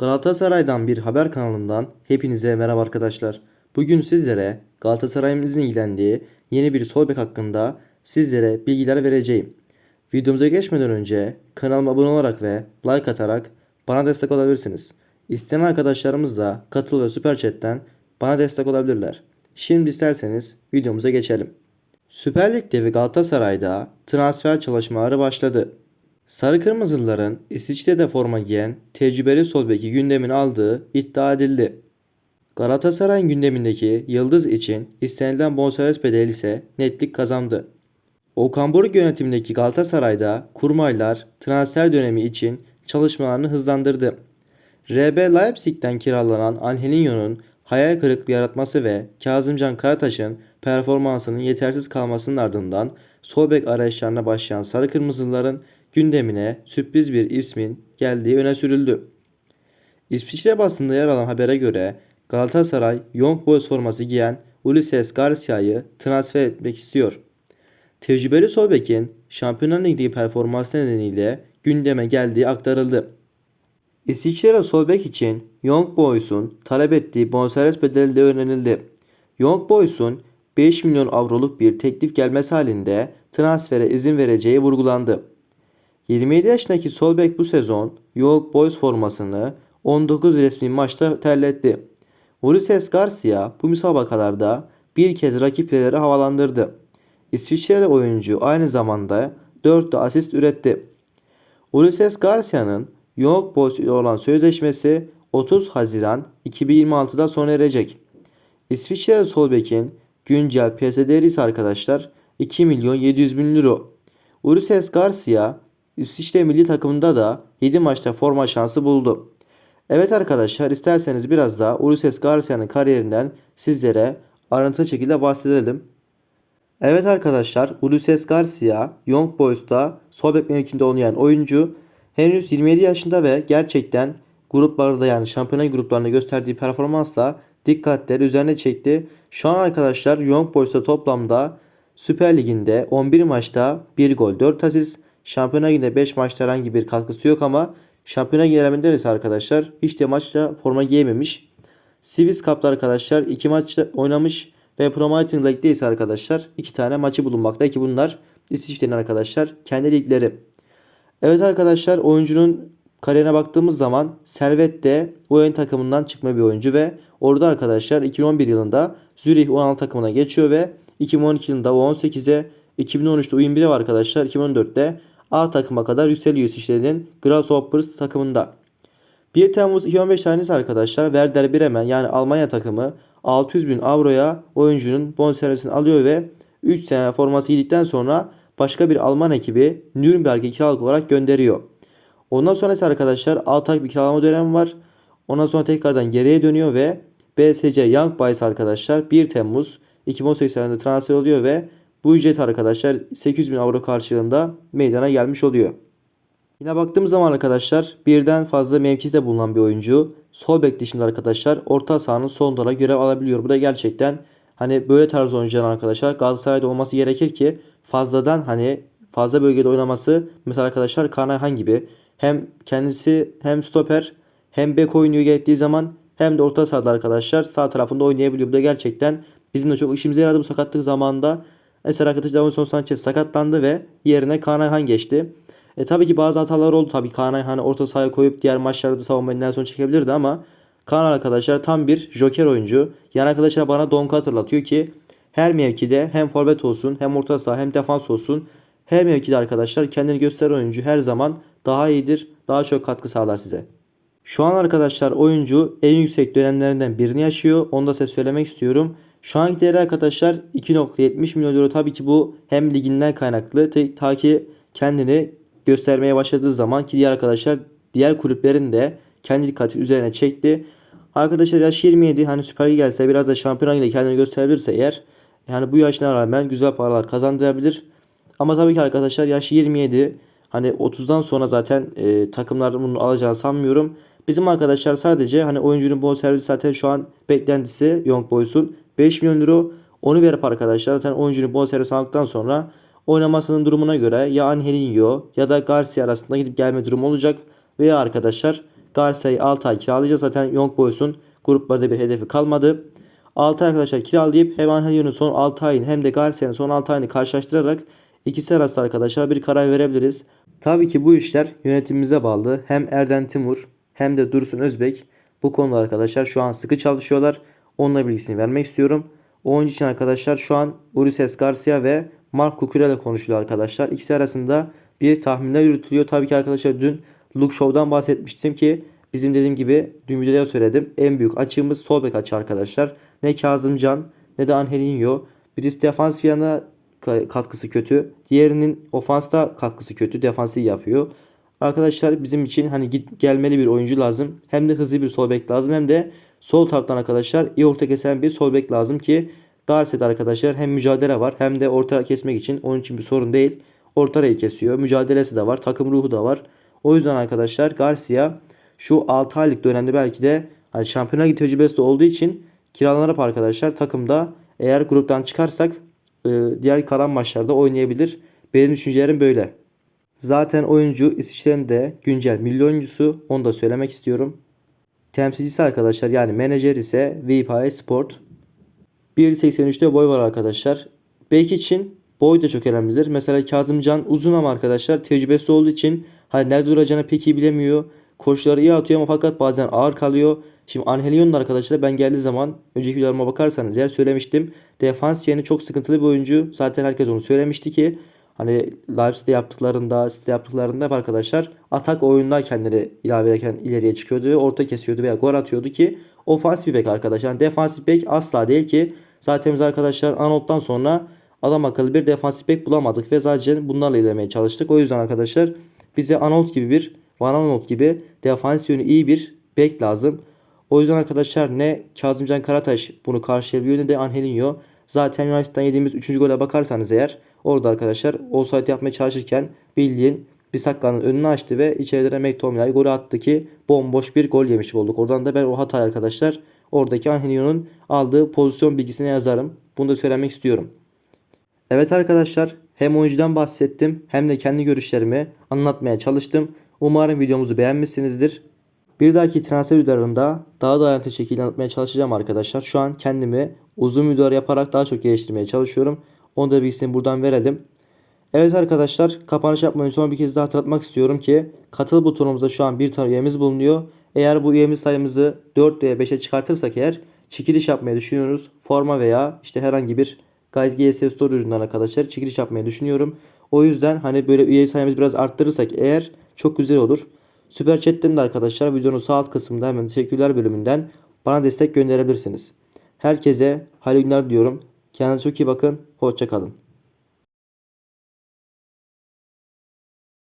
Galatasaray'dan bir haber kanalından hepinize merhaba arkadaşlar. Bugün sizlere Galatasaray'ımızın ilgilendiği yeni bir sol bek hakkında sizlere bilgiler vereceğim. Videomuza geçmeden önce kanalıma abone olarak ve like atarak bana destek olabilirsiniz. İsteyen arkadaşlarımız da katıl ve süper chatten bana destek olabilirler. Şimdi isterseniz videomuza geçelim. Süper Lig devi Galatasaray'da transfer çalışmaları başladı. Sarı Kırmızılıların İsviçre'de forma giyen tecrübeli sol beki gündemini aldığı iddia edildi. Galatasaray'ın gündemindeki Yıldız için istenilen bonservis bedeli ise netlik kazandı. Okan Buruk yönetimindeki Galatasaray'da kurmaylar transfer dönemi için çalışmalarını hızlandırdı. RB Leipzig'ten kiralanan Angelinho'nun hayal kırıklığı yaratması ve Kazımcan Karataş'ın performansının yetersiz kalmasının ardından sol bek arayışlarına başlayan Sarı Kırmızılıların gündemine sürpriz bir ismin geldiği öne sürüldü. İsviçre basında yer alan habere göre Galatasaray Young Boys forması giyen Ulises Garcia'yı transfer etmek istiyor. Tecrübeli sol bekin Şampiyonlar Ligi'ndeki performansı nedeniyle gündeme geldiği aktarıldı. İsviçre sol bek için Young Boys'un talep ettiği bonservis bedeli de öğrenildi. Young Boys'un 5 milyon avroluk bir teklif gelmesi halinde transfere izin vereceği vurgulandı. 27 yaşındaki sol bek bu sezon Young Boys formasını 19 resmi maçta terletti. Ulises Garcia bu müsabakalarda bir kez rakipleri havalandırdı. İsviçreli oyuncu aynı zamanda 4 de asist üretti. Ulises Garcia'nın Young Boys ile olan sözleşmesi 30 Haziran 2026'da sona erecek. İsviçreli sol bekin güncel piyasa değeri ise arkadaşlar 2 milyon 700 bin euro. Ulises Garcia İsviçre milli takımında da 7 maçta forma şansı buldu. Evet arkadaşlar isterseniz biraz daha Ulises Garcia'nın kariyerinden sizlere ayrıntılı şekilde bahsedelim. Evet arkadaşlar Ulises Garcia Young Boys'ta sol bek mevkinde oynayan oyuncu henüz 27 yaşında ve gerçekten gruplarda yani şampiyonlar gruplarında gösterdiği performansla dikkatleri üzerine çekti. Şu an arkadaşlar Young Boys'ta toplamda Süper Lig'inde 11 maçta 1 gol 4 asist. Şampiyonlar Ligi'nde 5 maçta herhangi bir katkısı yok ama Şampiyonlar Ligi elemanları ise arkadaşlar hiç de maçta forma giyememiş. Swiss Cup'ta arkadaşlar 2 maçta oynamış ve Promoting League'de ise arkadaşlar 2 tane maçı bulunmakta ki bunlar İsviçre'nin arkadaşlar kendi ligleri. Evet arkadaşlar oyuncunun kariyerine baktığımız zaman Servet de oyun takımından çıkma bir oyuncu ve orada arkadaşlar 2011 yılında Zürih 16 takımına geçiyor ve 2012 yılında U18'e 2013'te U21'e var arkadaşlar 2014'te A takıma kadar yükseliyor İsviçre'nin Grasshoppers takımında. 1 Temmuz 2015 tarihinde arkadaşlar Werder Bremen yani Almanya takımı 600 bin avroya oyuncunun bonservisini alıyor ve 3 sene forması giydikten sonra başka bir Alman ekibi Nürnberg'e kiralık olarak gönderiyor. Ondan sonra ise arkadaşlar 6 ay bir kiralama dönemi var. Ondan sonra tekrardan geriye dönüyor ve BSC Young Boys arkadaşlar 1 Temmuz 2018 tarihinde transfer oluyor ve bu ücret arkadaşlar 800 bin avro karşılığında meydana gelmiş oluyor. Yine baktığımız zaman arkadaşlar birden fazla mevkide bulunan bir oyuncu. Sol bek dışında arkadaşlar orta sahanın sonlara görev alabiliyor. Bu da gerçekten hani böyle tarz oyuncuların arkadaşlar Galatasaray'da olması gerekir ki fazladan hani fazla bölgede oynaması mesela arkadaşlar Kaan Ayhan gibi hem kendisi hem stoper hem bek oynuyor gerektiği zaman hem de orta sahada arkadaşlar sağ tarafında oynayabiliyor. Bu da gerçekten bizim de çok işimize yaradı bu sakatlık zamanında. Mesela arkadaşlar Davinson Sanchez sakatlandı ve yerine Kaan Ayhan geçti. E tabii ki bazı hatalar oldu. Tabii Kaan Ayhan orta sahaya koyup diğer maçlarda savunmayı Nelson çekebilirdi ama Kaan arkadaşlar tam bir joker oyuncu. Yani arkadaşlar bana Donk'u hatırlatıyor ki her mevkide hem forvet olsun hem orta saha hem defans olsun her mevkide arkadaşlar kendini gösteren oyuncu her zaman daha iyidir. Daha çok katkı sağlar size. Şu an arkadaşlar oyuncu en yüksek dönemlerinden birini yaşıyor. Onu da size söylemek istiyorum. Şu anki değeri arkadaşlar 2.70 milyon euro. Tabii ki bu hem liginden kaynaklı ta ki kendini göstermeye başladığı zaman ki diğer arkadaşlar diğer kulüplerin de kendi dikkati üzerine çekti. Arkadaşlar yaş 27 hani Süper Lig gelse biraz da Şampiyonlar Ligi'nde kendini gösterebilirse eğer yani bu yaşına rağmen güzel paralar kazandırabilir. Ama tabii ki arkadaşlar yaş 27 hani 30'dan sonra zaten e, takımlar bunu alacağını sanmıyorum. Bizim arkadaşlar sadece hani oyuncunun bonservisi zaten şu an beklentisi Young Boys'un 5 milyon euro. Onu verip arkadaşlar zaten oyuncunun bonservisi aldıktan sonra oynamasının durumuna göre ya Angelinho ya da Garcia arasında gidip gelme durumu olacak. Veya arkadaşlar Galatasaray'ı 6 ay kiralayacağız. Zaten Young Boys'un gruplarda bir hedefi kalmadı. 6 ay arkadaşlar kiralayıp hem Angelio'nun son 6 ayını hem de Galatasaray'ın son 6 ayını karşılaştırarak ikisi arasında arkadaşlar bir karar verebiliriz. Tabii ki bu işler yönetimimize bağlı. Hem Erden Timur hem de Dursun Özbek bu konuda arkadaşlar şu an sıkı çalışıyorlar. Onunla bilgisini vermek istiyorum. O oyuncu için arkadaşlar şu an Ulises Garcia ve Mark Cucurella konuşuluyor arkadaşlar. İkisi arasında bir tahminler yürütülüyor. Tabii ki arkadaşlar dün Luke Show'dan bahsetmiştim ki bizim dediğim gibi dün videoda söyledim. En büyük açığımız sol bek açı arkadaşlar. Ne Kazımcan ne de Angelinho. Birisi defans yana ka- katkısı kötü. Diğerinin ofansta katkısı kötü. Defansı yapıyor. Arkadaşlar bizim için hani git gelmeli bir oyuncu lazım. Hem de hızlı bir sol bek lazım hem de sol taraftan arkadaşlar iyi orta kesen bir sol bek lazım ki Galatasaray'da arkadaşlar hem mücadele var hem de orta kesmek için onun için bir sorun değil. Orta arayı kesiyor. Mücadelesi de var. Takım ruhu da var. O yüzden arkadaşlar Garcia şu 6 aylık dönemde belki de hani Şampiyonlar tecrübesi de olduğu için kiralanıp arkadaşlar takımda eğer gruptan çıkarsak e, diğer kalan maçlarda oynayabilir. Benim düşüncelerim böyle. Zaten oyuncu İsviçre'nin de güncel milli oyuncusu. Onu da söylemek istiyorum. Temsilcisi arkadaşlar yani menajer ise VPI Sport. 1.83'te boy var arkadaşlar. Bek için boy da çok önemlidir. Mesela Kazımcan uzun ama arkadaşlar tecrübesi olduğu için hani nerede duracağını pek iyi bilemiyor. Koşuları iyi atıyor ama fakat bazen ağır kalıyor. Şimdi Angelino'nun arkadaşlar ben geldiği zaman önceki videolarıma bakarsanız yer söylemiştim. Defans yeni çok sıkıntılı bir oyuncu. Zaten herkes onu söylemişti ki hani Leipzig'te yaptıklarında, City'de yaptıklarında hep arkadaşlar atak oyunda kendileri ilave ederken ileriye çıkıyordu ve orta kesiyordu veya gol atıyordu ki ofansif bek arkadaşlar. Yani defansif bek asla değil ki zaten biz arkadaşlar Arnold'dan sonra adam akıllı bir defansif bek bulamadık ve zaten bunlarla ilerlemeye çalıştık. O yüzden arkadaşlar bize Arnold gibi bir Van Arnold gibi defans yönü iyi bir bek lazım. O yüzden arkadaşlar ne Kazımcan Karataş bunu karşılayabiliyor ne de Angelinho. Zaten United'dan yediğimiz 3. gole bakarsanız eğer orada arkadaşlar offside yapmaya çalışırken bildiğin Bisakka'nın önünü açtı ve içerilere McTominay golü attı ki bomboş bir gol yemiş olduk. Oradan da ben o hatayı arkadaşlar oradaki Angelinho'nun aldığı pozisyon bilgisine yazarım. Bunu da söylemek istiyorum. Evet arkadaşlar hem oyuncudan bahsettim hem de kendi görüşlerimi anlatmaya çalıştım. Umarım videomuzu beğenmişsinizdir. Bir dahaki transfer videolarında daha da ayrıntılı şekilde anlatmaya çalışacağım arkadaşlar. Şu an kendimi uzun videolar yaparak daha çok geliştirmeye çalışıyorum. Onu da bilgisini buradan verelim. Evet arkadaşlar kapanış yapmayı son bir kez daha hatırlatmak istiyorum ki katıl butonumuzda şu an bir tane üyemiz bulunuyor. Eğer bu üyemiz sayımızı 4 veya 5'e çıkartırsak eğer çekiliş yapmayı düşünüyoruz. Forma veya işte herhangi bir Guide GS Store üründen arkadaşlar çekiliş yapmayı düşünüyorum. O yüzden hani böyle üye sayımızı biraz arttırırsak eğer çok güzel olur. Süper Chat'ten de arkadaşlar videonun sağ alt kısmında hemen teşekkürler bölümünden bana destek gönderebilirsiniz. Herkese hayırlı günler diyorum. Kendinize çok iyi bakın. Hoşçakalın.